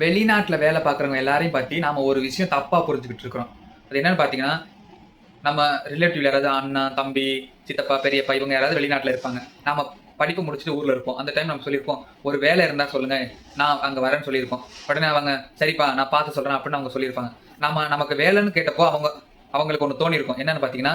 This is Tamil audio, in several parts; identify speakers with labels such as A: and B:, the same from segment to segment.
A: வெளிநாட்டில் வேலை பார்க்குறவங்க எல்லாரையும் பற்றி நாம் ஒரு விஷயம் தப்பாக புரிஞ்சுக்கிட்டு இருக்கிறோம். அது என்னென்னு பார்த்தீங்கன்னா நம்ம ரிலேட்டிவ் யாராவது அண்ணா தம்பி சித்தப்பா பெரியப்பா இவங்க யாராவது வெளிநாட்டில் இருப்பாங்க. நாம் படிப்பு முடிச்சுட்டு ஊரில் இருப்போம். அந்த டைம் நம்ம சொல்லியிருப்போம். ஒரு வேலை இருந்தால் சொல்லுங்க நான் அங்கே வரேன்னு சொல்லியிருப்போம். உடனே அவங்க சரிப்பா நான் பார்த்து சொல்கிறேன் அப்படின்னு அவங்க சொல்லியிருப்பாங்க. நம்ம நமக்கு வேலைன்னு கேட்டப்போ அவங்க அவங்களுக்கு ஒன்று தோணியிருக்கும். என்னென்னு பார்த்தீங்கன்னா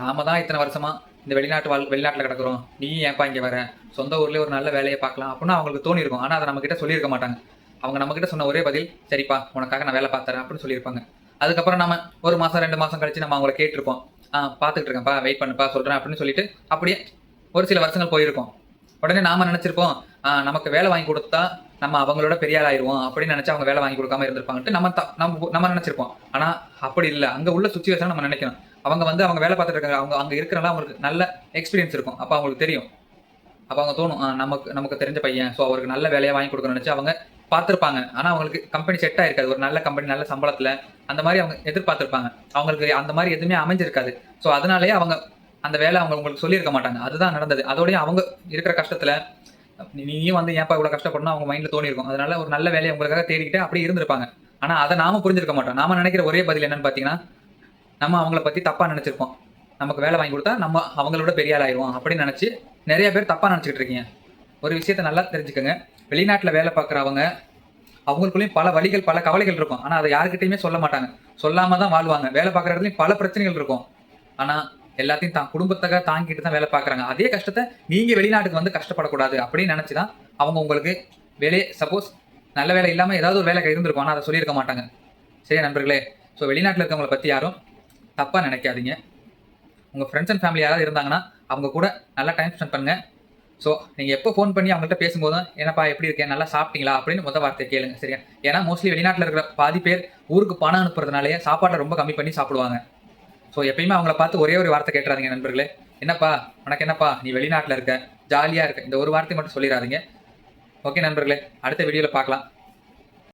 A: நாம தான் இத்தனை வருஷமா இந்த வெளிநாட்டு வாழ் வெளிநாட்டில் கிடக்குறோம். நீ ஏன்ப்பா இங்கே வர? சொந்த ஊர்லேயே ஒரு நல்ல வேலையை பார்க்கலாம் அப்படின்னு அவங்களுக்கு தோணியிருக்கும். ஆனால் அதை நம்மக்கிட்ட சொல்லியிருக்க மாட்டாங்க. அவங்க நம்ம கிட்ட சொன்ன ஒரே பதில் சரிப்பா உனக்காக நான் வேலை பார்த்துறேன் அப்படின்னு சொல்லியிருப்பாங்க. அதுக்கப்புறம் நம்ம ஒரு மாசம் ரெண்டு மாதம் கழிச்சு நம்ம அவங்கள கேட்டிருப்போம். ஆ பார்த்துட்டு இருக்கேன்ப்பா வெயிட் பண்ணுப்பா சொல்றேன் அப்படின்னு சொல்லிட்டு அப்படியே ஒரு சில வருஷங்கள் போயிருக்கோம். உடனே நாம நினச்சிருப்போம் நமக்கு வேலை வாங்கி கொடுத்தா நம்ம அவங்களோட பெரிய ஆளாயிருவோம் அப்படின்னு நினச்சி அவங்க வேலை வாங்கி கொடுக்காம இருந்திருப்பாங்கட்டு நம்ம த- நம்ம நம்ம நினச்சிருப்போம். ஆனால் அப்படி இல்லை. அங்க உள்ள சுச்சுவேஷன் நம்ம நினைக்கணும். அவங்க வந்து அவங்க வேலை பார்த்துட்டு இருக்காங்க. அவங்க அங்க இருக்கிறனால அவங்களுக்கு நல்ல எக்ஸ்பீரியன்ஸ் இருக்கும். அப்போ அவங்களுக்கு தெரியும். அப்போ அவங்க தோணும் நமக்கு நமக்கு தெரிஞ்ச பையன். ஸோ அவருக்கு நல்ல வேலையை வாங்கி கொடுக்கணும்னு நினச்சி அவங்க பார்த்துருப்பாங்க. ஆனால் அவங்களுக்கு கம்பெனி செட் ஆயிருக்காது. ஒரு நல்ல கம்பெனி நல்ல சம்பளத்தில் அந்த மாதிரி அவங்க எதிர்பார்த்துருப்பாங்க. அவங்களுக்கு அந்த மாதிரி எதுவுமே அமைஞ்சிருக்காது. ஸோ அதனாலேயே அவங்க அந்த வேலை அவங்க உங்களுக்கு சொல்லியிருக்க மாட்டாங்க. அதுதான் நடந்தது. அதோடய அவங்க இருக்கிற கஷ்டத்தில் நீயும் வந்து ஏன்ப்பா இவ்வளோ கஷ்டப்படணும் அவங்க மைண்டில் தோணிருக்கும் அதனால ஒரு நல்ல வேலையை உங்களுக்காக தேடிக்கிட்டு அப்படியே இருந்திருப்பாங்க. ஆனால் அதை நாம புரிஞ்சிருக்க மாட்டோம். நாம நினைக்கிற ஒரே பதில் என்னன்னு பார்த்தீங்கன்னா நம்ம அவங்கள பற்றி தப்பாக நினச்சிருப்போம். நமக்கு வேலை வாங்கி கொடுத்தா நம்ம அவங்களோட பெரிய ஆள் ஆயிடுவோம் அப்படின்னு நினச்சி நிறைய பேர் தப்பாக நினச்சிக்கிட்டு இருக்கீங்க. ஒரு விஷயத்த நல்லா தெரிஞ்சுக்கோங்க. வெளிநாட்டில் வேலை பார்க்குறவங்க அவங்களுக்குள்ளேயும் பல வழிகள் பல கவலைகள் இருக்கும். ஆனால் அதை யாருக்கிட்டையுமே சொல்ல மாட்டாங்க. சொல்லாமல் தான் வாழ்வாங்க. வேலை பார்க்குற இடத்துலையும் பல பிரச்சனைகள் இருக்கும். ஆனால் எல்லாத்தையும் தான் குடும்பத்துக்காக தாங்கிட்டு தான் வேலை பார்க்குறாங்க. அதே கஷ்டத்தை நீங்கள் வெளிநாட்டுக்கு வந்து கஷ்டப்படக்கூடாது அப்படின்னு நினச்சி தான் அவங்க உங்களுக்கு வேலையை சப்போஸ் நல்ல வேலை இல்லாமல் ஏதாவது ஒரு வேலை இருந்திருக்கும். ஆனால் அதை சொல்லியிருக்க மாட்டாங்க. சரி நண்பர்களே. ஸோ வெளிநாட்டில் இருக்கவங்களை பற்றி யாரும் தப்பாக நினைக்காதீங்க. உங்கள் ஃப்ரெண்ட்ஸ் அண்ட் ஃபேமிலி யாராவது இருந்தாங்கன்னா அவங்க கூட நல்லா டைம் ஸ்பெண்ட் பண்ணுங்கள் ஸோ நீங்கள் எப்போ ஃபோன் பண்ணி அவங்கள்ட்ட பேசும்போதும் என்னப்பா எப்படி இருக்கேன்? நல்லா சாப்பிட்டீங்களா? அப்படின்னு முதல் வார்த்தை கேளுங்க சரியா? ஏன்னா மோஸ்ட்லி வெளிநாட்டில் இருக்கிற பாதி பேர் ஊருக்கு பணம் அனுப்புறதுனாலேயே சாப்பாட்டை ரொம்ப கம்மி பண்ணி சாப்பிடுவாங்க. ஸோ எப்பயுமே அவங்கள பார்த்து ஒரே ஒரு வார்த்தை கேட்டுறாதீங்க நண்பர்களே. என்னப்பா உனக்கு என்னப்பா? நீ வெளிநாட்டில் இருக்க ஜாலியாக இருக்க. இந்த ஒரு வார்த்தை மட்டும் சொல்லிடாதீங்க ஓகே நண்பர்களே அடுத்த வீடியோவில் பார்க்கலாம்.